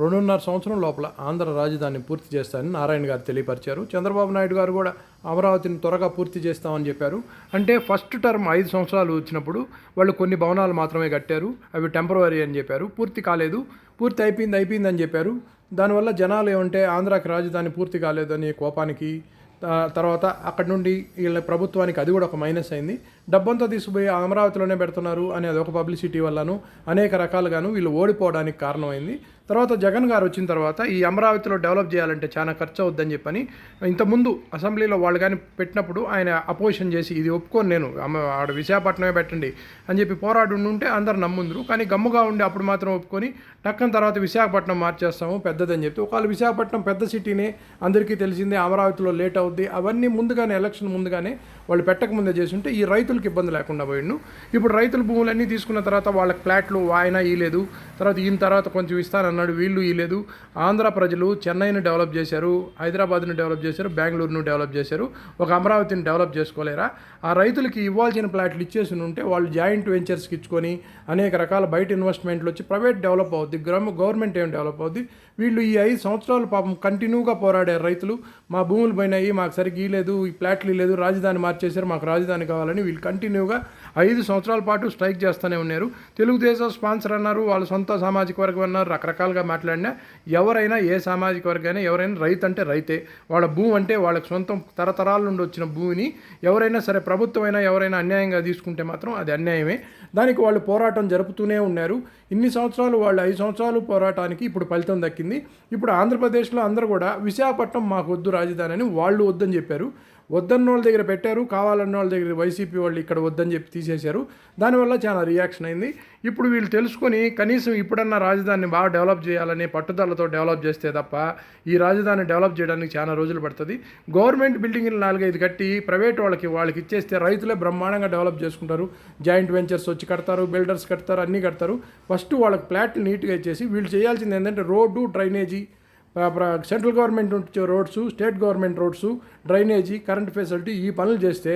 రెండున్నర సంవత్సరం లోపల ఆంధ్ర రాజధాని పూర్తి చేస్తానని నారాయణ గారు తెలియపరిచారు. చంద్రబాబు నాయుడు గారు కూడా అమరావతిని త్వరగా పూర్తి చేస్తామని చెప్పారు. అంటే ఫస్ట్ టర్మ్ ఐదు సంవత్సరాలు వచ్చినప్పుడు వాళ్ళు కొన్ని భవనాలు మాత్రమే కట్టారు. అవి టెంపరవరీ అని చెప్పారు. పూర్తి కాలేదు. పూర్తి అయిపోయింది అయిపోయింది అని చెప్పారు. దానివల్ల జనాలు ఏమంటే ఆంధ్రాకి రాజధాని పూర్తి కాలేదని కోపానికి తర్వాత అక్కడ నుండి వీళ్ళ ప్రభుత్వానికి అది కూడా ఒక మైనస్ అయింది. డబ్బంతా తీసుకుపోయి అమరావతిలోనే పెడుతున్నారు అనేది అది ఒక పబ్లిసిటీ వల్లను అనేక రకాలుగాను వీళ్ళు ఓడిపోవడానికి కారణమైంది. తర్వాత జగన్ గారు వచ్చిన తర్వాత ఈ అమరావతిలో డెవలప్ చేయాలంటే చాలా ఖర్చు అవుద్దని చెప్పని ఇంతకుముందు అసెంబ్లీలో వాళ్ళు కానీ పెట్టినప్పుడు ఆయన అపోజిషన్ చేసి ఇది ఒప్పుకొని నేను ఆడ విశాఖపట్నమే పెట్టండి అని చెప్పి పోరాడు ఉంటే అందరు నమ్ముందరు కానీ గమ్ముగా ఉండి అప్పుడు మాత్రం ఒప్పుకొని టక్కన తర్వాత విశాఖపట్నం మార్చేస్తాము పెద్దదని చెప్పి. ఒకవేళ విశాఖపట్నం పెద్ద సిటీనే అందరికీ తెలిసిందే అమరావతిలో లేట్ అవుద్ది అవన్నీ ముందుగానే ఎలక్షన్ ముందుగానే వాళ్ళు పెట్టక ముందే చేస్తుంటే ఈ రైతులకు ఇబ్బంది లేకుండా పోయిండు. ఇప్పుడు రైతుల భూములన్నీ తీసుకున్న తర్వాత వాళ్ళకి ఫ్లాట్లు ఆయన ఇయలేదు తర్వాత ఈయన తర్వాత కొంచెం ఇస్తానన్నాడు వీళ్ళు ఇయలేదు ఆంధ్ర ప్రజలు చెన్నైని డెవలప్ చేశారు హైదరాబాద్ని డెవలప్ చేశారు బెంగళూరును డెవలప్ చేశారు. ఒక అమరావతిని డెవలప్ చేసుకోలేరా? ఆ రైతులకి ఇవ్వాల్సిన ప్లాట్లు ఇచ్చేసి ఉంటే వాళ్ళు జాయింట్ వెంచర్స్కి ఇచ్చుకొని అనేక రకాల బయట ఇన్వెస్ట్మెంట్లు వచ్చి ప్రైవేట్ డెవలప్ అవుద్ది. గ్రామ గవర్నమెంట్ ఏం డెవలప్ అవుద్ది? వీళ్ళు ఈ ఐదు సంవత్సరాలు పాపం కంటిన్యూగా పోరాడారు రైతులు మా భూములు పోయినాయి మాకు సరిగ్గా ఇలేదు ఈ ఫ్లాట్లు ఇలేదు రాజధాని చేశారు మాకు రాజధాని కావాలని వీళ్ళు కంటిన్యూగా ఐదు సంవత్సరాల పాటు స్ట్రైక్ చేస్తూనే ఉన్నారు. తెలుగుదేశం స్పాన్సర్ అన్నారు వాళ్ళ సొంత సామాజిక వర్గం అన్నారు రకరకాలుగా మాట్లాడినా ఎవరైనా ఏ సామాజిక వర్గమైనా ఎవరైనా రైతు అంటే రైతే వాళ్ళ భూమి అంటే వాళ్ళకి సొంతం తరతరాల నుండి వచ్చిన భూమిని ఎవరైనా సరే ప్రభుత్వం అయినా ఎవరైనా అన్యాయంగా తీసుకుంటే మాత్రం అది అన్యాయమే. దానికి వాళ్ళు పోరాటం జరుపుతూనే ఉన్నారు. ఇన్ని సంవత్సరాలు వాళ్ళు ఐదు సంవత్సరాలు పోరాటానికి ఇప్పుడు ఫలితం దక్కింది. ఇప్పుడు ఆంధ్రప్రదేశ్లో అందరూ కూడా విశాఖపట్నం మాకు వద్దు రాజధాని అని వాళ్ళు వద్దని చెప్పారు. వద్దన్న వాళ్ళ దగ్గర పెట్టారు కావాలన్న వాళ్ళ దగ్గర వైసీపీ వాళ్ళు ఇక్కడ వద్దని చెప్పి తీసేశారు. దానివల్ల చాలా రియాక్షన్ అయింది. ఇప్పుడు వీళ్ళు తెలుసుకొని కనీసం ఇప్పుడన్నా రాజధానిని బాగా డెవలప్ చేయాలని పట్టుదలతో డెవలప్ చేస్తే తప్ప ఈ రాజధాని డెవలప్ చేయడానికి చాలా రోజులు పడుతుంది. గవర్నమెంట్ బిల్డింగ్లు నాలుగైదు కట్టి ప్రైవేట్ వాళ్ళకి వాళ్ళకి ఇచ్చేస్తే రైతులే బ్రహ్మాండంగా డెవలప్ చేసుకుంటారు. జాయింట్ వెంచర్స్ వచ్చి కడతారు బిల్డర్స్ కడతారు అన్నీ కడతారు. ఫస్ట్ వాళ్ళకి ఫ్లాట్లు నీట్గా ఇచ్చేసి వీళ్ళు చేయాల్సింది ఏంటంటే రోడ్డు డ్రైనేజీ సెంట్రల్ గవర్నమెంట్ నుంచి roads state government roads drainage current facility ఈ పనులు చేస్తే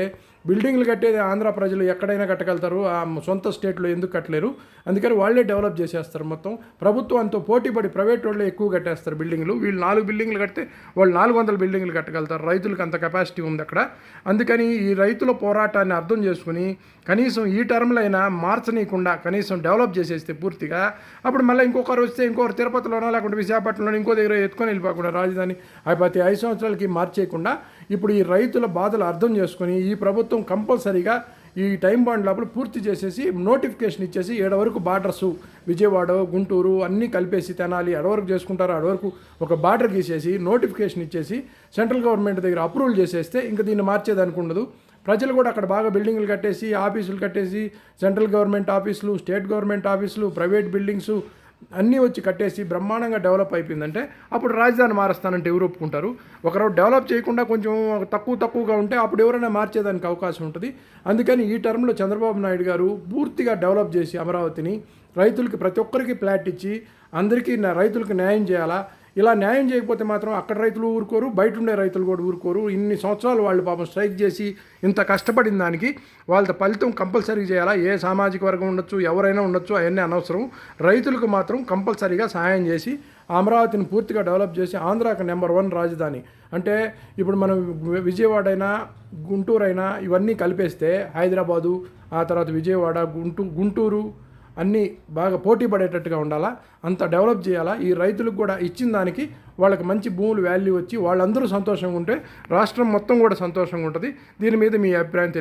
బిల్డింగ్లు కట్టేది ఆంధ్ర ప్రజలు ఎక్కడైనా కట్టగలుగుతారు ఆ సొంత స్టేట్లో ఎందుకు కట్టలేరు? అందుకని వాళ్ళే డెవలప్ చేసేస్తారు మొత్తం. ప్రభుత్వంతో పోటీపడి ప్రైవేట్ వాళ్ళే ఎక్కువ కట్టేస్తారు బిల్డింగ్లు. వీళ్ళు నాలుగు బిల్డింగ్లు కడితే వాళ్ళు నాలుగు వందల బిల్డింగ్లు కట్టగలుగుతారు. రైతులకు అంత కెపాసిటీ ఉంది అక్కడ. అందుకని ఈ రైతుల పోరాటాన్ని అర్థం చేసుకుని కనీసం ఈ టర్మ్లో అయినా మార్చనీయకుండా కనీసం డెవలప్ చేసేస్తే పూర్తిగా. అప్పుడు మళ్ళీ ఇంకొకరు వస్తే ఇంకొకరు తిరుపతిలోనో లేకుంటే విశాఖపట్నంలో ఇంకో దగ్గర ఎత్తుకొని వెళ్ళిపోకుండా రాజధాని అయిపోతే ఐదు సంవత్సరాలకి మార్చేయకుండా ఇప్పుడు ఈ రైతుల బాధలు అర్థం చేసుకొని ఈ ప్రభుత్వం కంపల్సరీగా ఈ టైం బాండ్ లోపల పూర్తి చేసేసి నోటిఫికేషన్ ఇచ్చేసి ఏడ వరకు బార్డర్స్ విజయవాడ గుంటూరు అన్నీ కలిపేసి తెనాలి అడవరకు చేసుకుంటారు అడవరకు ఒక బార్డర్ గీసేసి నోటిఫికేషన్ ఇచ్చేసి సెంట్రల్ గవర్నమెంట్ దగ్గర అప్రూవల్ చేసేస్తే ఇంకా దీన్ని మార్చేదానికి ఉండదు. ప్రజలు కూడా అక్కడ బాగా బిల్డింగ్లు కట్టేసి ఆఫీసులు కట్టేసి సెంట్రల్ గవర్నమెంట్ ఆఫీసులు స్టేట్ గవర్నమెంట్ ఆఫీసులు ప్రైవేట్ బిల్డింగ్స్ అన్నీ వచ్చి కట్టేసి బ్రహ్మాండంగా డెవలప్ అయిపోయిందంటే అప్పుడు రాజధాని మారుస్తానంటే ఎవరు ఒప్పుకుంటారు? ఒకరు డెవలప్ చేయకుండా కొంచెం తక్కువ తక్కువగా ఉంటే అప్పుడు ఎవరైనా మార్చేదానికి అవకాశం ఉంటుంది. అందుకని ఈ టర్మ్లో చంద్రబాబు నాయుడు గారు పూర్తిగా డెవలప్ చేసి అమరావతిని రైతులకి ప్రతి ఒక్కరికి ఫ్లాట్ ఇచ్చి అందరికీ రైతులకు న్యాయం చేయాలా? ఇలా న్యాయం చేయకపోతే మాత్రం అక్కడ రైతులు ఊరుకోరు బయట ఉండే రైతులు కూడా ఊరుకోరు. ఇన్ని సంవత్సరాలు వాళ్ళు పాపం స్ట్రైక్ చేసి ఇంత కష్టపడిన దానికి వాళ్ళ ఫలితం కంపల్సరీ చేయాలా? ఏ సామాజిక వర్గం ఉండొచ్చు ఎవరైనా ఉండొచ్చు అవన్నీ అనవసరం. రైతులకు మాత్రం కంపల్సరీగా సహాయం చేసి అమరావతిని పూర్తిగా డెవలప్ చేసి ఆంధ్రాకి నెంబర్ వన్ రాజధాని. అంటే ఇప్పుడు మనం విజయవాడ అయినా గుంటూరు అయినా ఇవన్నీ కలిపేస్తే హైదరాబాదు ఆ తర్వాత విజయవాడ గుంటూ గుంటూరు అన్నీ బాగా పోటీ పడేటట్టుగా ఉండాలా? అంత డెవలప్ చేయాలా? ఈ రైతులకు కూడా ఇచ్చిన దానికి వాళ్ళకి మంచి భూములు వాల్యూ వచ్చి వాళ్ళందరూ సంతోషంగా ఉంటే రాష్ట్రం మొత్తం కూడా సంతోషంగా ఉంటుంది. దీని మీద మీ అభిప్రాయం తెలియ